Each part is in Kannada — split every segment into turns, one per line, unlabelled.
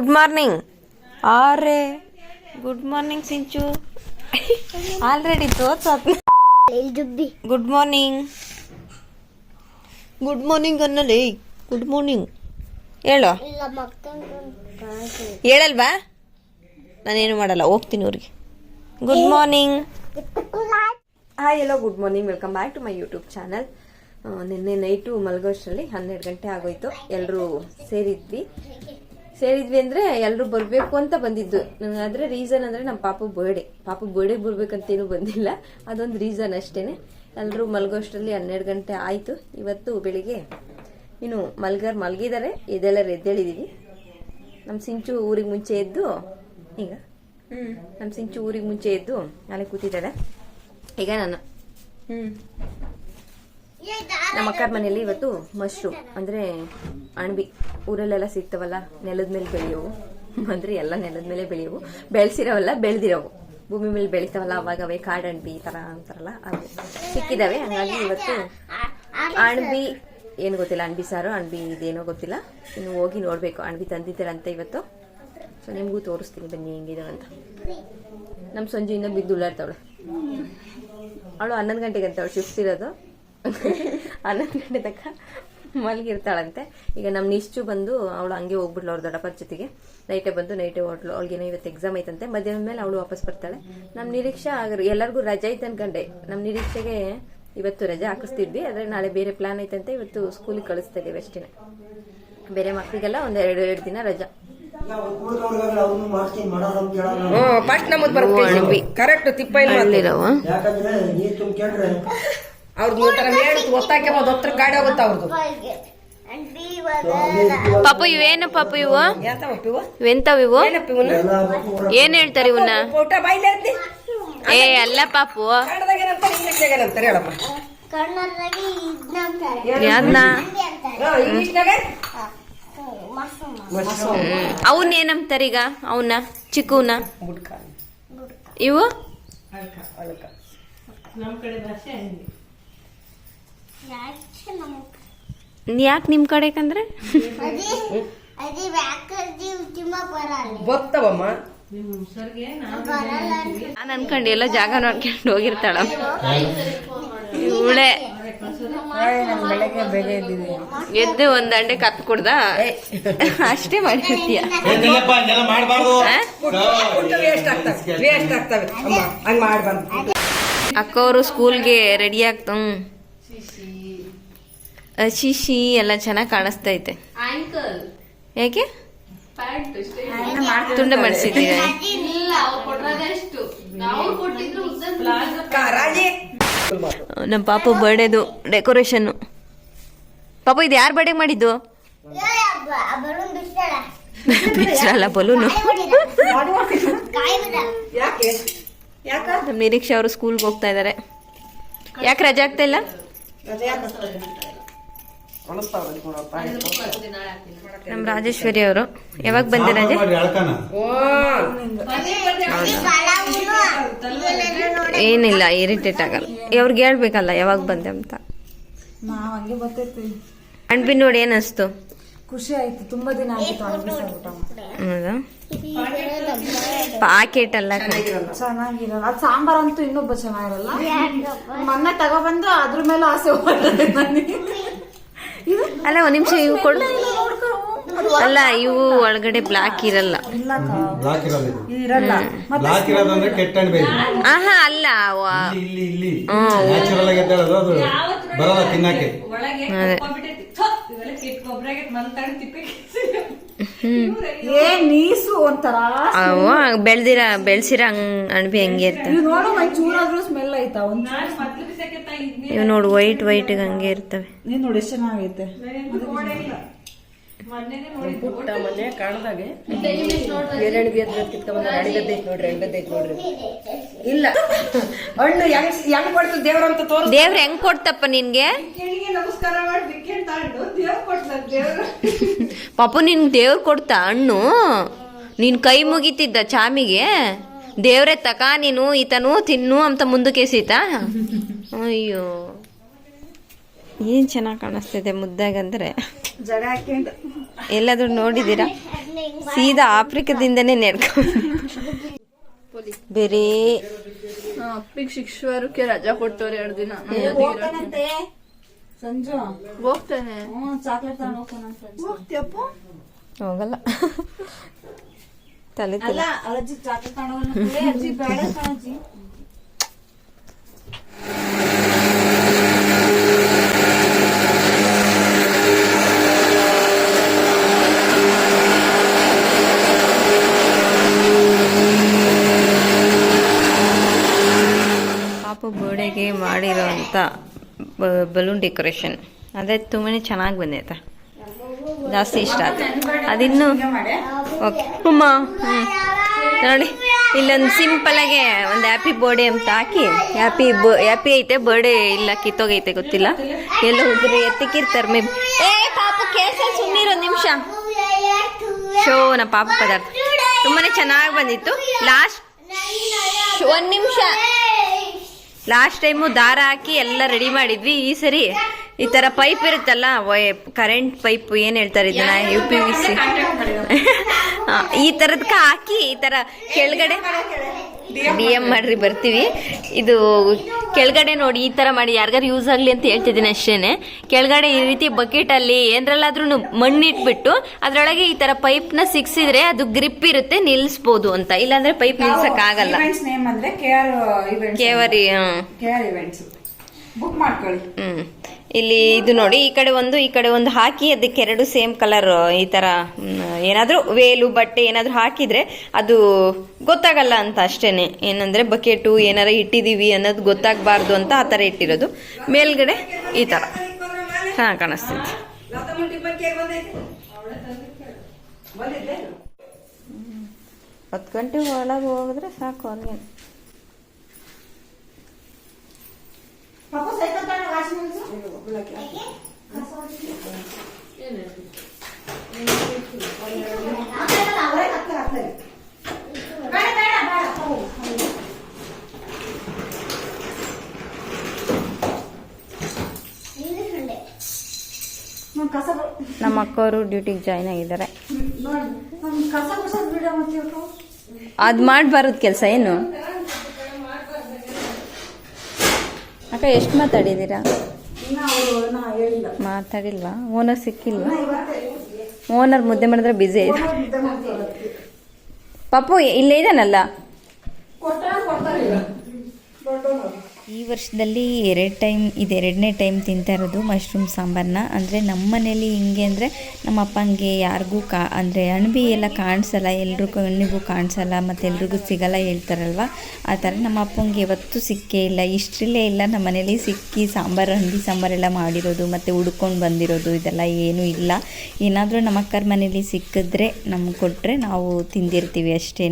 ಗುಡ್ ಮಾರ್ನಿಂಗ್ ಆರೆ ಗುಡ್ ಮಾರ್ನಿಂಗ್ ಸಿಂಚು ಆಲ್ರೆಡಿ ತೋರ್ಸತ್
ದುಬ್ಬಿ
ಗುಡ್ ಮಾರ್ನಿಂಗ್ ಗುಡ್ ಮಾರ್ನಿಂಗ್ ಅನ್ನಲೇ. ಗುಡ್ ಮಾರ್ನಿಂಗ್ ಹೇಳೋ.
ಇಲ್ಲ ಮಕ್ಕಳು
ಹೇಳಲ್ವಾ? ನಾನೇನು ಮಾಡಲ್ಲ ಹೋಗ್ತೀನಿ ಅವ್ರಿಗೆ good morning hi yellow good morning welcome back to my YouTube channel ನಿನ್ನೆ ನೈಟು ಮಲಗೋಷ್ಟರಲ್ಲಿ ಹನ್ನೆರಡು ಗಂಟೆ ಆಗೋಯ್ತು. ಎಲ್ಲರೂ ಸೇರಿದ್ವಿ. ಸೇರಿದ್ವಿ ಅಂದ್ರೆ ಎಲ್ಲರೂ ಬರಬೇಕು ಅಂತ ಬಂದಿದ್ದು. ಆದರೆ ರೀಸನ್ ಅಂದ್ರೆ ನಮ್ಮ ಪಾಪು ಬರ್ಡೇ ಪಾಪು ಬರ್ಡೇ ಬರ್ಬೇಕಂತೇನು ಬಂದಿಲ್ಲ. ಅದೊಂದು ರೀಸನ್ ಅಷ್ಟೇನೆ. ಎಲ್ಲರೂ ಮಲಗೋಷ್ಟರಲ್ಲಿ ಹನ್ನೆರಡು ಗಂಟೆ ಆಯಿತು. ಇವತ್ತು ಬೆಳಿಗ್ಗೆ ಇನ್ನು ಮಲ್ಗಾರ್ ಮಲಗಿದ್ದಾರೆ ಎದ್ದೆಲ್ಲರೂ ಎದ್ದೇಳಿದೀವಿ. ನಮ್ಮ ಸಿಂಚು ಊರಿಗೆ ಮುಂಚೆ ಎದ್ದು ಈಗ? ಹ್ಮ್. ನಮ್ಮ ಸಿಂಚು ಊರಿಗೆ ಮುಂಚೆ ಎದ್ದು ನಾಳೆ ಕೂತಿದ್ದಾಳೆ ಈಗ ನಾನು. ಹ್ಮ್. ನಮ್ಮ ಅಕ್ಕರ ಮನೆಯಲ್ಲಿ ಇವತ್ತು ಮಶ್ರೂಮ್ ಅಂದ್ರೆ ಅಣಬಿ. ಊರಲ್ಲೆಲ್ಲ ಸಿಗ್ತಾವಲ್ಲ, ನೆಲದ ಮೇಲೆ ಬೆಳೆಯೋವು. ಅಂದ್ರೆ ಎಲ್ಲ ನೆಲದ ಮೇಲೆ ಬೆಳೆಯೋವು. ಬೆಳೆಸಿರೋವಲ್ಲ, ಬೆಳೆದಿರೋವು. ಭೂಮಿ ಮೇಲೆ ಬೆಳಿತಾವಲ್ಲ ಅವಾಗ ಅವೇ ಅಣಬಿ ಈ ತರ ಅಂತಾರಲ್ಲ ಅವು ಸಿಕ್ಕಿದಾವೆ. ಹಂಗಾಗಿ ಇವತ್ತು ಅಣಬಿ, ಏನು ಗೊತ್ತಿಲ್ಲ, ಅಣಬಿ ಸಾರು, ಅಣಬಿ ಇದೇನೋ ಗೊತ್ತಿಲ್ಲ. ಇನ್ನು ಹೋಗಿ ನೋಡ್ಬೇಕು, ಅಣಬಿ ತಂದಿದ್ದೀರಂತ ಇವತ್ತು. ಸೊ ನಿಮಗೂ ತೋರಿಸ್ತೀನಿ, ಬನ್ನಿ ಹೆಂಗಿದಾವಂತ ನಮ್ಮ ಸಂಜೆಯಿಂದ ಬಿದ್ದು ಉಳ್ಳಾಡ್ತಾವಳೆ ಅವಳು ಹನ್ನೊಂದು ಗಂಟೆಗೆ ಅಂತ ಅವಳು ಶಿಫ್ಟ್ ಇರೋದು. ಹನ್ನೊಂದು ಗಂಟೆ ತನಕ ಮಲಗಿರ್ತಾಳಂತೆ. ಈಗ ನಮ್ಮ ನಿಶ್ಚು ಬಂದು ಅವಳು ಹಂಗೆ ಹೋಗ್ಬಿಡ್ಳು ಅವ್ರ ದೊಡ್ಡಪ್ಪರ ಜೊತೆಗೆ. ನೈಟೇ ಬಂದು ನೈಟೇ ಹೊಟ್ಲು. ಅವಳಿಗೇನೋ ಇವತ್ತು ಎಕ್ಸಾಮ್ ಐತಂತೆ. ಮಧ್ಯಾಹ್ನ ಮೇಲೆ ಅವಳು ವಾಪಸ್ ಬರ್ತಾಳೆ. ನಮ್ಮ ನಿರೀಕ್ಷೆ ಎಲ್ಲರಿಗೂ ರಜೆ ಐತೆ ಅನ್ಕಂಡೆ ನಮ್ಮ ನಿರೀಕ್ಷೆಗೆ ಇವತ್ತು ರಜೆ ಹಾಕಿಸ್ತಿದ್ವಿ. ಆದರೆ ನಾಳೆ ಬೇರೆ ಪ್ಲಾನ್ ಐತಂತೆ. ಇವತ್ತು ಸ್ಕೂಲಿಗೆ ಕಳಿಸ್ತಾ ಇದೀವಿ ಅಷ್ಟೇ ಬೇರೆ ಮಕ್ಕಳಿಗೆಲ್ಲ ಒಂದು ಎರಡು ಎರಡು ದಿನ ರಜಾ.
ಫಸ್ಟ್ ನಮ್ಮದ್ ಬರ್ತೀವಿ ಕರೆಕ್ಟ್ ತಿಪ್ಪ ಇಲ್ಲ ಅವ್ರದ್ದು ಒಂಥರ ಮೇಡ್ ಒತ್ತಾಕೆ ಹತ್ರ ಗಾಡಿ ಹೋಗುತ್ತೆ ಅವ್ರದ್ದು
ಪಾಪ ಇವೇನು ಪಾಪ ಇವು? ಇವೆಂತವ್ ಇವು? ಏನ್ ಹೇಳ್ತಾರೆ ಇವನ್ನ ಏ ಅಲ್ಲ ಪಾಪು. ಅವನ್ ಏನಂತಾರೆ ಈಗ? ಅವನ್ನ ಚಿಕ್ಕವನ್ನ ಇವು?
ನಮ್ ಕಡೆ
ಯಾಕೆ
ನಿಮ್ ಕಡೆಕಂದ್ರೆ
ಅದೇ ಅದೇ ವ್ಯಾಕರ್ಜಿ ಉತ್ತಿಮ ಬರಲ್ಲ
ಗೊತ್ತವಮ್ಮ
ನಾನು ಅನ್ಕೊಂಡು ಎಲ್ಲ ಜಾಗ ನೋಡ್ಕೊಂಡು ಹೋಗಿರ್ತಾಳ ಇವಳೆ. ಎದ್ದು ಒಂದ್ ಅಂಡೆ ಕತ್ ಕುಡ್ದ? ಅಷ್ಟೇ ಮಾಡಿರ್ತೀಯ ಅಕ್ಕವರು ಸ್ಕೂಲ್ಗೆ ರೆಡಿ ಆಗ್ತ ಶಿಶಿ ಎಲ್ಲ ಚೆನ್ನಾಗಿ ಕಾಣಿಸ್ತೈತೆ. ಯಾಕೆ ತುಂಡ ಮಾಡಿಸಿದ್ದೀರ ನಮ್ಮ ಪಾಪ ಬರ್ಡೇದು ಡೆಕೋರೇಷನ್ ಪಾಪ ಇದು ಯಾರು ಬರ್ಡೇ ಮಾಡಿದ್ದು? ಬಿಚ್ಚಲ್ಲ ಬಲೂನು. ನಮ್ಮ ನಿರೀಕ್ಷೆ ಅವರು ಸ್ಕೂಲ್ಗೆ ಹೋಗ್ತಾ ಇದ್ದಾರೆ ಯಾಕೆ ರಜೆ ಆಗ್ತಾ ಇಲ್ಲ. ನಮ್ಮ ರಾಜೇಶ್ವರಿ ಅವರು. ಯಾವಾಗ ಬಂದೆ ರಜೆ?
ಓ.
ಏನಿಲ್ಲ ಇರಿಟೇಟ್ ಆಗಲ್ಲ. ಅವ್ರಿಗೆ ಹೇಳ್ಬೇಕಲ್ಲ ಯಾವಾಗ ಬಂದೆ ಅಂತ.
ನಾವ್ ಹಂಗೆ
ಅಣ್ಬಿ ನೋಡಿ ಏನಸ್ತು
ಖುಷಿ ಆಯ್ತು ತುಂಬಾ ದಿನ ಆಗಿತ್ತು
ಪಾಕೆಟ್ ಅಲ್ಲ
ಚೆನ್ನಾಗಿರಲ್ಲ. ಅದ್ ಸಾಂಬಾರ್ ಅಂತೂ ಇನ್ನೊಬ್ಬ ಚೆನ್ನಾಗಿರಲ್ಲ. ಮೊನ್ನೆ ತಗೊಬಂದು ಅದ್ರ ಮೇಲೆ ಆಸೆ ಹೋಗ್ತದೆ ನನಗೆ.
ಅಲ್ಲ ಒಂದ್ ನಿಮಿಷ ಇವು ಕೊಡು. ಅಲ್ಲ ಇವು ಒಳಗಡೆ ಬ್ಲಾಕ್ ಇರಲ್ಲ.
ಬ್ಲಾಕ್ ಇರೋದು ಇದು.
ಇರಲ್ಲ. ಮತ್ತೆ
ಬ್ಲಾಕ್ ಇರೋದಂದ್ರೆ ಕೆಟ್ಟ ಅಣಬೆ ಇದು.
ಆಹಾ ಅಲ್ಲ
ಇಲ್ಲಿ ಇಲ್ಲಿ ಇಲ್ಲಿ. ನ್ಯಾಚುರಲ್ ಆಗಿ ಎದ್ದೇಳೋದು ಅದು ಬರಲ್ಲ ತಿನ್ನಕ್ಕೆ.
ಅದೇ.
ಏ ನೀಸು ಒಂಥರ
ಅವ ಬೆಳ್ದಿರ ಬೆಳ್ಸಿರ ಹಂಗ್ ಅಣಬಿ ಹಂಗೆ ಇರ್ತವೆ
ಇವ್ ನೋಡು ಒಂದ್ ಚೂರಾದ್ರೂ ಸ್ಮೆಲ್ ಆಯ್ತಾ ಒಂದ್
ಇವು ನೋಡು ವೈಟ್ ವೈಟ್ ಹಂಗೆ ಇರ್ತವೆ.
ನೀನ್ ನೋಡಿ ಎಷ್ಟು ಚೆನ್ನಾಗೈತೆ.
ಪುಟ್ಟ ಮನೆ ಕಾಣದಾಗೆ. ಬಿ ಹತ್ರ ಕಿತ್ಕೊಂಡ್ ಅಡಿ ಗದ್ದೆ ಐತ್ ನೋಡ್ರಿ ಎಣ್ ಗದ್ದೆ ಐತ್ ನೋಡ್ರಿ ಇಲ್ಲ. ಹಣ್ಣು ಹೆಂಗ್ ಹೆಂಗ್ ಕೊಡ್ತು ದೇವ್ರಂತ ತೋರ್
ದೇವ್ರ ಹೆಂಗ್ ಕೊಡ್ತಪ್ಪ ನಿನ್ಗೆ?
ನಮಸ್ಕಾರ ಮಾಡಿ ಪಾಪ ದೇವ್ರು ದೇವ್ರು.
ನಿನ್ ದೇವ್ರ ಕೊಡ್ತಾ ಹಣ್ಣು ನೀನ್ ಕೈ ಮುಗಿತಿದ್ದ ಚಾಮಿಗೆ. ದೇವ್ರೆ ತಕ ನೀನು ಈತನು ತಿನ್ನು ಅಂತ ಮುಂದಕ್ಕೆ ಎಸೀತಾ? ಅಯ್ಯೋ. ಏನ್ ಚೆನ್ನಾಗಿ ಕಾಣಿಸ್ತಿದೆ ಮುದ್ದಾಗಂದ್ರೆ ಎಲ್ಲಾದ್ರೂ ನೋಡಿದೀರಾ ಸೀದಾ ಆಫ್ರಿಕಾದಿಂದನೇ ನೆಡ್ಕೊಂಡು. ಬೇರೆ
ಅಪ್ಪಿಗೆ ಶಿಕ್ಷಕರಕ್ಕೆ ರಜಾ ಕೊಟ್ಟವ್ರೆ ಎರಡು ದಿನ.
ಸಂಜು.
ಹೋಗ್ತಾನೆ.
ಹೋಗಲ್ಲ. ತಲೆ
ಅಲ್ಲ
ಬರ್ಡೇಗೆ ಮಾಡಿರೋಂಥ ಬಲೂನ್ ಡೆಕೋರೇಷನ್ ಅದೇ ತುಂಬಾ ಚೆನ್ನಾಗಿ ಬಂದೈತೆ. ಜಾಸ್ತಿ ಇಷ್ಟ ಆಯ್ತು. ಅದಿನ್ನು, ಓಕೆ. ಅಮ್ಮ ನೋಡಿ, ಇಲ್ಲೊಂದು ಸಿಂಪಲಾಗೆ ಒಂದು ಹ್ಯಾಪಿ ಬರ್ಡೇ ಅಂತ ಹಾಕಿ ಹ್ಯಾಪಿ ಹ್ಯಾಪಿ ಐತೆ ಬರ್ಡೇ ಇಲ್ಲ ಕಿತ್ತೋಗೈತೆ ಗೊತ್ತಿಲ್ಲ. ಎಲ್ಲ ಹೋದ್ರೆ ಎತ್ತಿಕ್ಕಿರ್ತಾರೆ ಮೇ ಏ, ಪಾಪ ಕೇಸ ಸುಮ್ಮನಿರೋ ನಿಮಿಷ. ಶೋ, ನ ಪಾಪ ಪದಾರ್ಥ. ತುಂಬಾನೇ ಚೆನ್ನಾಗಿ ಬಂದಿತ್ತು. ಲಾಸ್ಟ್ ಒಂದು ನಿಮಿಷ. ಲಾಸ್ಟ್ ಟೈಮು ದಾರ ಹಾಕಿ ಎಲ್ಲ ರೆಡಿ ಮಾಡಿದ್ವಿ. ಈ ಸರಿ ಈ ತರ ಪೈಪ್ ಇರುತ್ತಲ್ಲ ಕರೆಂಟ್ ಪೈಪ್ ಏನ್ ಹೇಳ್ತಾರೆ ಇದನ್ನ? ಯು ಪಿ ವಿ ಸಿ ಈ ತರದ್ಕ ಹಾಕಿ ಈ ತರ ಕೆಳಗಡೆ ಡಿ ಎಂ ಮಾಡ್ರಿ ಬರ್ತೀವಿ. ಇದು ಕೆಳಗಡೆ ನೋಡಿ ಈ ಥರ ಮಾಡಿ ಯಾರಿಗಾರು ಯೂಸ್ ಆಗಲಿ ಅಂತ ಹೇಳ್ತಿದ್ದೀನಿ ಅಷ್ಟೇ ಕೆಳಗಡೆ ಈ ರೀತಿ ಬಕೆಟಲ್ಲಿ ಏನರಲ್ಲಾದ್ರೂ ಮಣ್ಣಿಟ್ಬಿಟ್ಟು ಅದರೊಳಗೆ ಈ ಥರ ಪೈಪ್ನ ನ ಸಿಕ್ಸಿದ್ರೆ ಅದು ಗ್ರಿಪ್ ಇರುತ್ತೆ ನಿಲ್ಲಿಸ್ಬೋದು ಅಂತ. ಇಲ್ಲಾಂದ್ರೆ ಪೈಪ್
ನಿಲ್ಸಕ್ಕಾಗಲ್ಲ. ಕೆ ಆರ್ ಇವೆಂಟ್ಸ್ ಬುಕ್ ಮಾಡ್ಕೊಳ್ಳಿ.
ಹ್ಮ್. ಇಲ್ಲಿ ಇದು ನೋಡಿ ಈ ಕಡೆ ಒಂದು ಈ ಕಡೆ ಒಂದು ಹಾಕಿ ಅದಕ್ಕೆ ಎರಡು ಸೇಮ್ ಕಲರ್ ಈ ತರ ಏನಾದರೂ ಏನಾದ್ರೂ ವೇಲು ಬಟ್ಟೆ ಏನಾದ್ರೂ ಹಾಕಿದ್ರೆ ಅದು ಗೊತ್ತಾಗಲ್ಲ ಅಂತ ಅಷ್ಟೇನೆ. ಏನಂದ್ರೆ ಬಕೆಟು ಏನಾರ ಇಟ್ಟಿದೀವಿ ಅನ್ನೋದು ಗೊತ್ತಾಗಬಾರ್ದು ಅಂತ ಆ ತರ ಇಟ್ಟಿರೋದು. ಮೇಲ್ಗಡೆ ಈ ತರ. ಹಾ ಕಾಣಿಸ್ತೈತಿ ಹತ್ತು ಗಂಟೆ ಒಳಗೆ ಹೋಗಿದ್ರೆ ಸಾಕು ಅವ್ರಿಗೆ
ಪಾಪ ಸೈಕಲ್ ತಗೊಂಡು ವಾಶ್ ಬೇಡ ಕಸ ಬ-
ನಮ್ಮ ಅಕ್ಕವರು ಡ್ಯೂಟಿಗೆ ಜಾಯ್ನ್ ಆಗಿದ್ದಾರೆ. ಅದು ಮಾಡಬಾರದು ಕೆಲಸ ಏನು? ಅಕ್ಕ ಎಷ್ಟು ಮಾತಾಡಿದ್ದೀರಾ? ಮಾತಾಡಿಲ್ವಾ ಓನರ್ ಸಿಕ್ಕಿಲ್ವಾ? ಓನರ್ ಮುದ್ದೆ ಮಾಡಿದ್ರೆ ಬ್ಯುಸಿ ಇದೆ
ಫೋಟೋ ನಿದ್ದೆ
ಪಾಪು ಇಲ್ಲೇ ಇದಾನಲ್ಲ
ಈ ವರ್ಷದಲ್ಲಿ ಎರಡು ಟೈಮ್, ಇದು ಎರಡನೇ ಟೈಮ್ ತಿಂತಾ ಇರೋದು ಮಶ್ರೂಮ್ ಸಾಂಬಾರನ್ನ ಅಂದರೆ ನಮ್ಮ ಮನೇಲಿ ಹಿಂಗೆ ಅಂದರೆ ನಮ್ಮ ಅಪ್ಪಂಗೆ ಯಾರಿಗೂ ಕಾ, ಅಂದರೆ ಅಣಬಿ ಎಲ್ಲ ಕಾಣಿಸಲ್ಲ, ಎಲ್ರಿಗೂ ಕಣ್ಣಿಗೂ ಕಾಣಿಸಲ್ಲ, ಮತ್ತು ಎಲ್ರಿಗೂ ಸಿಗಲ್ಲ ಹೇಳ್ತಾರಲ್ವ? ಆ ಥರ ನಮ್ಮ ಅಪ್ಪಂಗೆ ಯಾವತ್ತೂ ಸಿಕ್ಕೇ ಇಲ್ಲ. ಇಷ್ಟರಲ್ಲೇ ಇಲ್ಲ ನಮ್ಮ ಮನೇಲಿ ಸಿಕ್ಕಿ ಸಾಂಬಾರು ಅಣಬಿ ಸಾಂಬಾರೆಲ್ಲ ಮಾಡಿರೋದು, ಮತ್ತು ಹುಡ್ಕೊಂಡು ಬಂದಿರೋದು, ಇದೆಲ್ಲ ಏನೂ ಇಲ್ಲ. ಏನಾದರೂ ನಮ್ಮ ಅಕ್ಕರ ಮನೇಲಿ ಸಿಕ್ಕಿದ್ರೆ ನಮ್ಗೆ ಕೊಟ್ಟರೆ ನಾವು ತಿಂದಿರ್ತೀವಿ ಅಷ್ಟೇ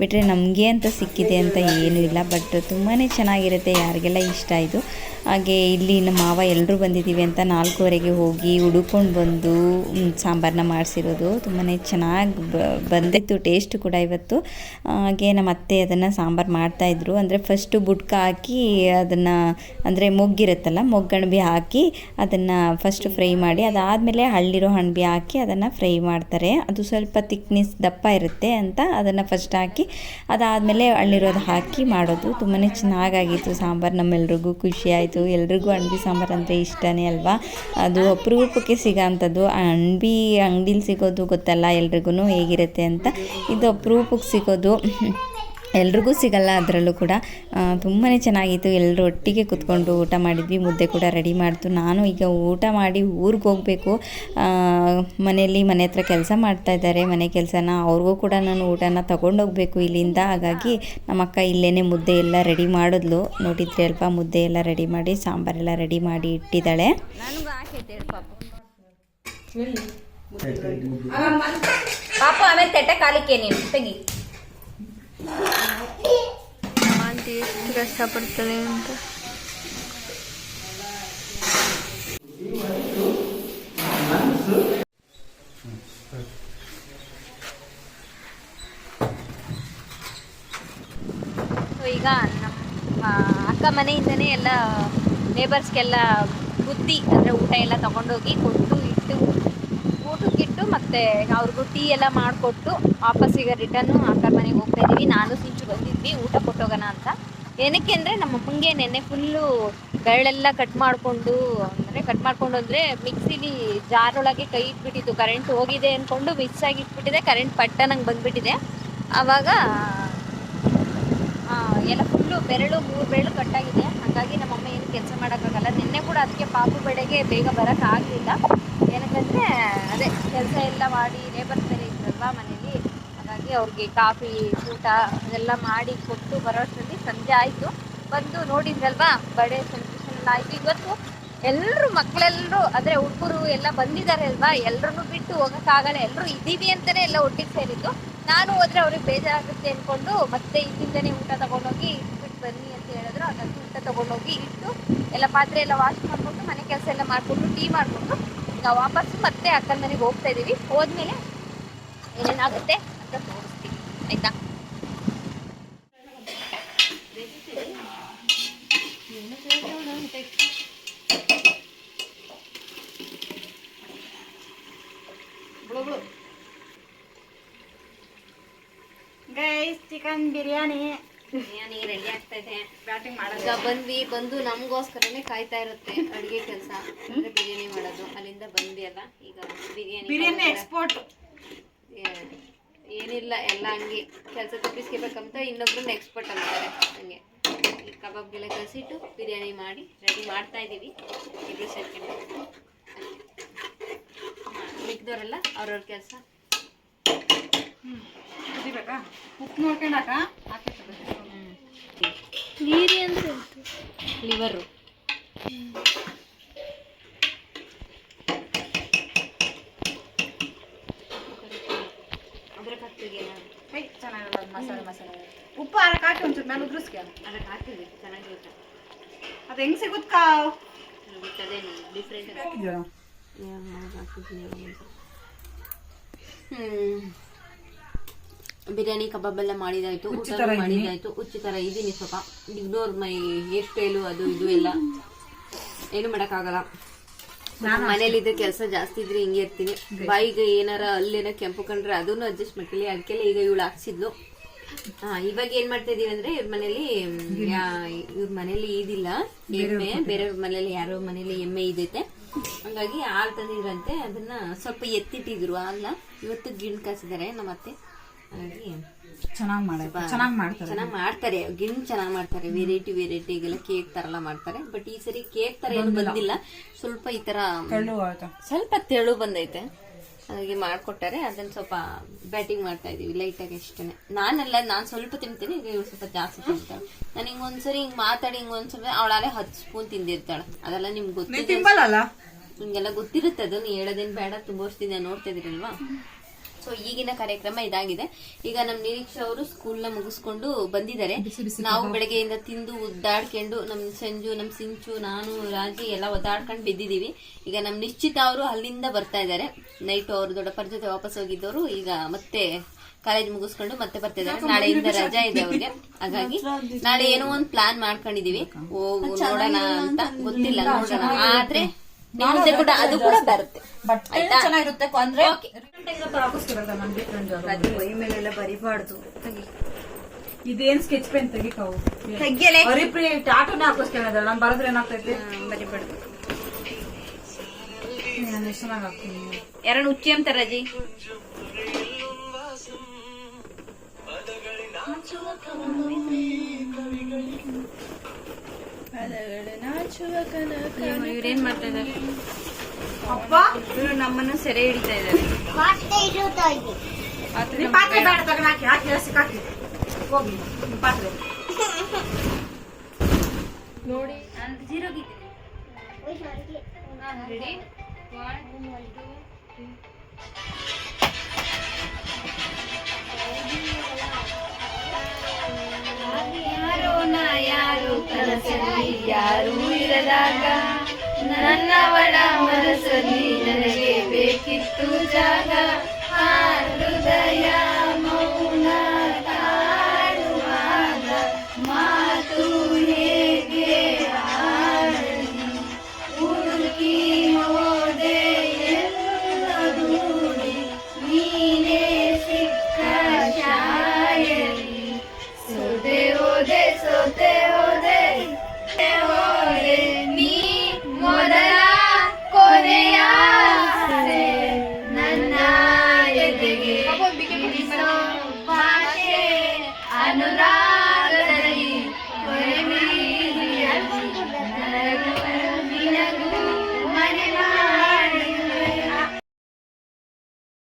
ಬಿಟ್ಟರೆ ನಮಗೆ ಅಂತ ಸಿಕ್ಕಿದೆ ಅಂತ ಏನೂ ಇಲ್ಲ. ಬಟ್ ತುಂಬಾ ಚೆನ್ನಾಗಿರುತ್ತೆ ಯಾರಿಗೆಲ್ಲ ಇಷ್ಟ ಇದು ಹಾಗೆ ಇಲ್ಲಿ ನಮ್ಮ ಮಾವ ಎಲ್ಲರೂ ಬಂದಿದ್ದೀವಿ ಅಂತ ನಾಲ್ಕೂವರೆಗೆ ಹೋಗಿ ಹುಡುಕೊಂಡು ಬಂದು ಸಾಂಬಾರನ್ನ ಮಾಡಿಸಿರೋದು. ತುಂಬಾ ಚೆನ್ನಾಗಿ ಬಂದಿತ್ತು ಟೇಸ್ಟ್ ಕೂಡ ಇವತ್ತು. ಹಾಗೆ ನಮ್ಮ ಅತ್ತೆ ಅದನ್ನು ಸಾಂಬಾರು ಮಾಡ್ತಾಯಿದ್ರು ಅಂದರೆ ಫಸ್ಟು ಬುಡ್ಕ ಹಾಕಿ ಅದನ್ನು, ಅಂದರೆ ಮೊಗ್ಗಿರುತ್ತಲ್ಲ, ಮೊಗ್ಗಣಬಿ ಹಾಕಿ ಅದನ್ನು ಫಸ್ಟ್ ಫ್ರೈ ಮಾಡಿ, ಅದಾದಮೇಲೆ ಹಳ್ಳಿರೋ ಹಣ್ಬಿ ಹಾಕಿ ಅದನ್ನು ಫ್ರೈ ಮಾಡ್ತಾರೆ. ಅದು ಸ್ವಲ್ಪ ತಿಕ್ನೆಸ್ ದಪ್ಪ ಇರುತ್ತೆ ಅಂತ ಅದನ್ನು ಫಸ್ಟ್ ಹಾಕಿ, ಅದಾದಮೇಲೆ ಹಳ್ಳಿರೋದು ಹಾಕಿ ಮಾಡೋದು. ತುಂಬಾ ಚೆನ್ನಾಗಾಗಿತ್ತು ಸಾಂಬಾರು ನಮ್ಮೆಲ್ರಿಗೂ, ಖುಷಿ ಎಲ್ರಿಗೂ ಅಣಬಿ ಸಾಂಬಾರು ಅಂದರೆ ಇಷ್ಟನೇ ಅಲ್ವಾ? ಅದು ಅಪರೂಪಕ್ಕೆ ಸಿಗೋಂಥದ್ದು. ಅಣಬಿ ಅಂಗಡೀಲಿ ಸಿಗೋದು ಗೊತ್ತಲ್ಲ ಎಲ್ರಿಗೂ ಹೇಗಿರುತ್ತೆ ಅಂತ. ಇದು ಅಪರೂಪಕ್ಕೆ ಸಿಗೋದು. ಎಲ್ರಿಗೂ ಸಿಗಲ್ಲ ಅದರಲ್ಲೂ ಕೂಡ. ತುಂಬಾ ಚೆನ್ನಾಗಿತ್ತು. ಎಲ್ಲರೂ ಒಟ್ಟಿಗೆ ಕೂತ್ಕೊಂಡು ಊಟ ಮಾಡಿದ್ವಿ. ಮುದ್ದೆ ಕೂಡ ರೆಡಿ ಮಾಡ್ತು. ನಾನು ಈಗ ಊಟ ಮಾಡಿ ಊರಿಗೆ ಹೋಗಬೇಕು. ಮನೆಯಲ್ಲಿ ಮನೆ ಹತ್ರ ಕೆಲಸ ಮಾಡ್ತಾ ಇದ್ದಾರೆ. ಮನೆ ಕೆಲಸನ ಅವ್ರಿಗೂ ಕೂಡ ನಾನು ಊಟನ ಹೋಗಬೇಕು ಇಲ್ಲಿಂದ. ಹಾಗಾಗಿ ನಮ್ಮ ಅಕ್ಕ ಇಲ್ಲೇ ಮುದ್ದೆ ಎಲ್ಲ ರೆಡಿ ಮಾಡಿದ್ಲು. ನೋಡಿದ್ರೆ ಅಲ್ಪ ಮುದ್ದೆ ಎಲ್ಲ ರೆಡಿ ಮಾಡಿ ಸಾಂಬಾರೆಲ್ಲ ರೆಡಿ ಮಾಡಿ ಇಟ್ಟಿದ್ದಾಳೆ.
ಪಾಪ ಆಮೇಲೆ ತೆಟ್ಟ ಕಾಲಿಕ್ಕೆ ನೀನು. ತೆಗಿ. ಎಷ್ಟು ಕಷ್ಟಪಡ್ತಾಳೆ ಅಂತ ಈಗ ನಮ್ಮ ಅಕ್ಕ ಮನೆಯಿಂದನೇ ಎಲ್ಲ ನೇಬರ್ಸ್ಗೆಲ್ಲ ಬುತ್ತಿ ಅಂದರೆ ಊಟ ಎಲ್ಲ ತಗೊಂಡೋಗಿ ಕೊಟ್ಟು ಇಟ್ಟು ಮತ್ತೆ ಅವ್ರಿಗೂ ಟೀ ಎಲ್ಲ ಮಾಡಿಕೊಟ್ಟು ವಾಪಸ್ ಈಗ ರಿಟರ್ನು ಅಕ್ಕರ ಮನೆಗೆ ಹೋಗ್ತಾ ಇದೀವಿ. ನಾನು ಸಿಂಚು ಬಂದಿದ್ವಿ. ಊಟ ಕೊಟ್ಟೋಗೋಣ ಅಂತ. ಏನಕ್ಕೆ ಅಂದರೆ ನಮ್ಮ ಅಪ್ಪಂಗೆ ನೆನ್ನೆ ಫುಲ್ಲು ಬೆರಳೆಲ್ಲ ಕಟ್ ಮಾಡಿಕೊಂಡು, ಅಂದರೆ ಕಟ್ ಮಾಡಿಕೊಂಡು ಅಂದರೆ ಮಿಕ್ಸಿಲಿ ಜಾರೊಳಗೆ ಕೈ ಇಟ್ಬಿಟ್ಟಿದ್ದು. ಕರೆಂಟ್ ಹೋಗಿದೆ ಅಂದ್ಕೊಂಡು ಮಿಕ್ಸ್ ಆಗಿ ಇಟ್ಬಿಟ್ಟಿದೆ. ಕರೆಂಟ್ ಪಟ್ಟನಂಗೆ ಬಂದ್ಬಿಟ್ಟಿದೆ. ಆವಾಗ ಎಲ್ಲ ಫುಲ್ಲು ಬೆರಳು, ಮೂರು ಬೆರಳು ಕಟ್ಟಾಗಿದೆ ಹಾಗಾಗಿ ನಮ್ಮಮ್ಮ ಏನು ಕೆಲಸ ಮಾಡೋಕ್ಕಾಗಲ್ಲ. ನಿನ್ನೆ ಕೂಡ ಅದಕ್ಕೆ ಪಾಪು ಬೆಳೆಗೆ ಬೇಗ ಬರೋಕ್ಕಾಗಲಿಲ್ಲ ಏನಕ್ಕಂದರೆ, ಅದೇ ಕೆಲಸ ಎಲ್ಲ ಮಾಡಿ ಲೇಬರ್ಸ್ ಬೇರೆ ಇದ್ರಲ್ವಾ ಮನೇಲಿ, ಹಾಗಾಗಿ ಅವ್ರಿಗೆ ಕಾಫಿ ಊಟ ಅದೆಲ್ಲ ಮಾಡಿ ಕೊಟ್ಟು ಬರೋಷ್ಟರಲ್ಲಿ ಸಂಜೆ ಆಯಿತು. ಬಂದು ನೋಡಿದ್ರಲ್ವಾ ಬಡೆ ಸೆಲೆಬ್ರೇಷನ್ ಎಲ್ಲ ಆಯಿತು. ಇವತ್ತು ಎಲ್ಲರೂ ಮಕ್ಕಳೆಲ್ಲರೂ ಅಂದರೆ ಹುಡುಗರು ಎಲ್ಲ ಬಂದಿದ್ದಾರೆ ಅಲ್ವಾ ಎಲ್ಲರನ್ನು ಬಿಟ್ಟು ಹೋಗೋಕ್ಕಾಗಲ್ಲ. ಎಲ್ಲರೂ ಇದ್ದೀವಿ ಅಂತಲೇ ಎಲ್ಲ ಒಟ್ಟಿಗೆ ಸೇರಿದ್ದು. ನಾನು ಹೋದ್ರೆ ಅವ್ರಿಗೆ ಬೇಜಾರಾಗುತ್ತೆ ಅಂದ್ಕೊಂಡು ಮತ್ತೆ ಇಲ್ಲಿಂದನೇ ಊಟ ತಗೊಂಡೋಗಿ ಇಟ್ಬಿಟ್ಟು ಬನ್ನಿ ಅಂತ ಹೇಳಿದ್ರು. ಹಾಗಾಗಿ ಊಟ ತಗೊಂಡೋಗಿ ಇಟ್ಟು ಎಲ್ಲ ಪಾತ್ರೆ ಎಲ್ಲ ವಾಶ್ ಮಾಡಿಕೊಂಡು ಮನೆ ಕೆಲಸ ಎಲ್ಲ ಮಾಡಿಕೊಂಡು ಟೀ ಮಾಡಿಕೊಂಡು ನಾವು ವಾಪಸ್ಸು ಮತ್ತೆ ಅಕ್ಕನ ಮನೆಗೆ ಹೋಗ್ತಾ ಇದ್ದೀವಿ. ಹೋದ್ಮೇಲೆ ಏನೇನಾಗುತ್ತೆ ಅಂತ ತೋರಿಸ್ತೀವಿ ಆಯ್ತಾ?
Guys chicken biryani.
Biryani ready ಆಗ್ತಾ ಇದೆ.
ಬ್ಯಾಟಿಂಗ್ ಮಾಡೋದು.
ಬಂದ್ವಿ ಬಂದು ನಮಗೋಸ್ಕರನೇ ಕಾಯ್ತಾ ಇರುತ್ತೆ ಅಡುಗೆ ಕೆಲಸ. ಅಂದ್ರೆ ಬಿರಿಯಾನಿ ಮಾಡೋದು. ಅಲ್ಲಿಂದ ಬಂದ್ವಿ ಅಲ್ಲ ಈಗ ಬಿರಿಯಾನಿ
ಬಿರಿಯಾನಿ ಎಕ್ಸ್ಪೋರ್ಟ್
ಏ- ಏನಿಲ್ಲ ಎಲ್ಲ ಹಂಗೆ. ಕೆಲಸ ತಪ್ಪಿಸ್ಕೋಬೇಕಂತ ಇನ್ನೊಬ್ರನ್ನ ಎಕ್ಸ್ಪರ್ಟ್ ಅಂತಾರೆ ಹಂಗೆ. ಈ ಕಬಾಬ್ಗೆಲ್ಲ ಕಲಸಿಟ್ಟು ಬಿರಿಯಾನಿ ಮಾಡಿ ರೆಡಿ ಮಾಡ್ತಾ ಇದ್ದೀವಿ ಇಬ್ಬರು ಸೆಕೆಂಡ್ ಮಿಕ್ದವರೆಲ್ಲ ಅವ್ರವ್ರ ಕೆಲಸ.
ಕುದಿಬೇಕಾ? ಉಪ್ಪು ನೋಡ್ಕೊಂಡಾಕ
ನೀರಿ ಅಂದ್ರೆ
ಲಿವರು
ಅದು ಮಸಾಲೆ ಮಸಾಲೆ. ಉಪ್ಪು ಅದಕ್ಕೆ ಹಾಕಿ ಒಂಚೂರು ಮೇಲೆ ಉದುರಿಸ್ಕ.
ಅದಕ್ಕೆ ಹಾಕಿದ್ವಿ ಚೆನ್ನಾಗಿರುತ್ತೆ.
ಅದು ಹೆಂಗ್ ಸಿಗುತ್ತಾ
ಅದೇ ಡಿಫ್ರೆಂಟ್ ಬಿರಿಯಾನಿ ಕಬಾಬ್ ಎಲ್ಲ ಮಾಡಿದಾಯ್ತು ಊಟ ಮಾಡಿದಾಯ್ತು ಹುಚ್ಚು ತರ ಇದೀನಿ ಸ್ವಲ್ಪ. ಇಗ್ನೋರ್ ಮೈ ಹೇರ್ ಸ್ಟೈಲು ಅದು ಇದು ಎಲ್ಲ. ಏನು ಮಾಡಕ್ಕಾಗಲ್ಲ. ಮನೇಲಿ ಇದ್ರೆ ಕೆಲಸ ಜಾಸ್ತಿ ಇದ್ರೆ ಹಿಂಗೆ ಇರ್ತೀನಿ. ಬಾಯಿಗೆ ಏನಾರ ಅಲ್ಲೇನೋ ಕೆಂಪು ಕಂಡ್ರೆ ಅದನ್ನು ಅಡ್ಜಸ್ಟ್ ಮಾಡ್ಕೊಳ್ಳಿ. ಅದಕ್ಕೆಲ್ಲ ಈಗ ಇವಳು ಹಾಕ್ಸಿದ್ಲು. ಹಾ ಇವಾಗ ಏನ್ ಮಾಡ್ತಾ ಇದೀವಿ ಅಂದ್ರೆ ಇವ್ರ ಮನೇಲಿ ಇವ್ರ ಮನೇಲಿ ಇದಿಲ್ಲ. ಎಮ್ಮೆ ಬೇರೆ ಮನೇಲಿ ಯಾರೋ ಮನೇಲಿ ಎಮ್ಮೆ ಇದೈತೆ. ಹಂಗಾಗಿ ಹಾಲು ತಂದಿದ್ರಂತೆ. ಅದನ್ನ ಸ್ವಲ್ಪ ಎತ್ತಿಟ್ಟಿದ್ರು ಹಾಲ್ನ. ಇವತ್ತು ಗಿಣ್ ಕಾಸಿದ್ದಾರೆ ನಮ್ಮ ಅತ್ತೆ. ಹಾಗಾಗಿ
ಚೆನ್ನಾಗಿ ಮಾಡೋದು ಚೆನ್ನಾಗಿ ಮಾಡ್ತಾರೆ.
ಚೆನ್ನಾಗಿ ಮಾಡ್ತಾರೆ. ಗಿಣ್ ಚೆನ್ನಾಗಿ ಮಾಡ್ತಾರೆ. ವೆರೈಟಿ ವೆರೈಟಿಗೆಲ್ಲ ಕೇಕ್ ತರ ಎಲ್ಲ ಮಾಡ್ತಾರೆ. ಬಟ್ ಈ ಸರಿ ಕೇಕ್ ತರ ಏನು ಬಂದಿಲ್ಲ. ಸ್ವಲ್ಪ ಈ ತರ ಸ್ವಲ್ಪ ತೆಳು ಬಂದೈತೆ. ಹಾಗಾಗಿ ಮಾಡ್ಕೊಟ್ಟಾರೆ. ಅದನ್ನ ಸ್ವಲ್ಪ ಬ್ಯಾಟಿಂಗ್ ಮಾಡ್ತಾ ಇದೀವಿ. ಲೈಟ್ ಆಗಿ ಅಷ್ಟೇನೆ ನಾನೆಲ್ಲ ನಾನ್ ಸ್ವಲ್ಪ ತಿಂತೀನಿ. ಈಗ ಸ್ವಲ್ಪ ಜಾಸ್ತಿ ತಿಂತಾಳೆ ನಾನು ಹಿಂಗ್ ಒಂದ್ಸರಿ ಹಿಂಗ್ ಮಾತಾಡಿ ಹಿಂಗ್ ಒಂದ್ಸರಿ ಅವಳಾಲೆ ಹತ್ತು ಸ್ಪೂನ್ ತಿಂದಿರ್ತಾಳೆ. ಅದೆಲ್ಲ ನಿಮ್ಗೆ
ಗೊತ್ತಿಲ್ಲ
ಹಿಂಗೆಲ್ಲ ಗೊತ್ತಿರುತ್ತೆ. ಅದು ನೀ ಹೇಳೋದೇನ್ ಬೇಡ. ತುಂಬ ವರ್ಷದಿಂದ ನೋಡ್ತಾ ಇದೀರಲ್ವಾ? ಸೊ ಈಗಿನ ಕಾರ್ಯಕ್ರಮ ಇದಾಗಿದೆ. ಈಗ ನಮ್ ನಿರೀಕ್ಷಾ ಅವರು ಸ್ಕೂಲ್ನ ಮುಗಿಸ್ಕೊಂಡು ಬಂದಿದ್ದಾರೆ. ನಾವು ಬೆಳಗ್ಗೆಯಿಂದ ತಿಂದು ಉದ್ದಾಡ್ಕೊಂಡು ನಮ್ ಸಂಜು ನಮ್ ಸಿಂಚು ನಾನು ರಾಜಿ ಎಲ್ಲ ಒದ್ದಾಡ್ಕೊಂಡು ಬಿದ್ದಿದೀವಿ ಈಗ ನಮ್ ನಿಶ್ಚಿತ ಅವರು ಅಲ್ಲಿಂದ ಬರ್ತಾ ಇದ್ದಾರೆ. ನೈಟ್ ಅವ್ರ ದೊಡ್ಡಪ್ಪರ ಜೊತೆ ವಾಪಸ್ ಹೋಗಿದ್ದವರು. ಈಗ ಮತ್ತೆ ಕಾಲೇಜ್ ಮುಗಿಸ್ಕೊಂಡು ಮತ್ತೆ ಬರ್ತಾ ಇದ್ದಾರೆ. ನಾಳೆಯಿಂದ ರಜಾ ಇದೆ ಅವ್ರಿಗೆ. ಹಾಗಾಗಿ ನಾಳೆ ಏನೋ ಒಂದ್ ಪ್ಲಾನ್ ಮಾಡ್ಕೊಂಡಿದೀವಿ ಹೋಗು ನೋಡೋಣ ಅಂತ ಗೊತ್ತಿಲ್ಲ ನೋಡೋಣ. ಆದ್ರೆ ಕೂಡ ಅದು ಕೂಡ ಬರುತ್ತೆ.
ಬಟ್
ಆಯ್ತಾ?
ಚೆನ್ನಾಗಿರುತ್ತೆ. ಅಂದ್ರೆ
ಮೈ ಮೇಲೆಲ್ಲ ಬರಿಬಾರ್ದು.
ಇದೇನ್ ಸ್ಕೆಚ್ ಪೆನ್ ತೆಗಿತಾವು
ತೆಗಿಯಲೇ.
ಹರಿಪ್ರಿಯ ಟಾಟೋನೇ ಹಾಕಿಸ್ಕೊಂಡಿದ್ದಾಳೆ ನಾನು ಬರದ್ರೆ ಏನಾಗ್ತೈತಿ
ಬರಿಬಾರ್ದು. ಎರಡು ಉಚ್ಚಿ ಅಂತ ರಜಿ. ಇವ್ರೇನ್ ಮಾಡ್ತಾ ಇದಾರೆ
ಅಪ್ಪ?
ಇವರು ನಮ್ಮನ್ನು ಸೆರೆ ಹಿಡಿತಾ ಇದ್ದಾರೆ.
ಪಾತ್ರೆ ಬೇಡ ತಗೊಂಡ್ ಹಾಕಿ ಹಾಕಿ ಹಾಕಿ ಹೋಗಿ ಪಾತ್ರೆ.
ನೋಡಿ ನಾನು ಜೀರೋಗಿದ್ದೀನಿ ರೆಡಿ ಯಾರೋ ಯಾರು ಕನಸಲ್ಲಿ ಯಾರು ಇರದಾಗ ನನ್ನವಳ ಮನಸ್ಸಲ್ಲಿ ನನಗೆ ಬೇಕಿತ್ತು ಜಾಗ ಆ ಹೃದಯ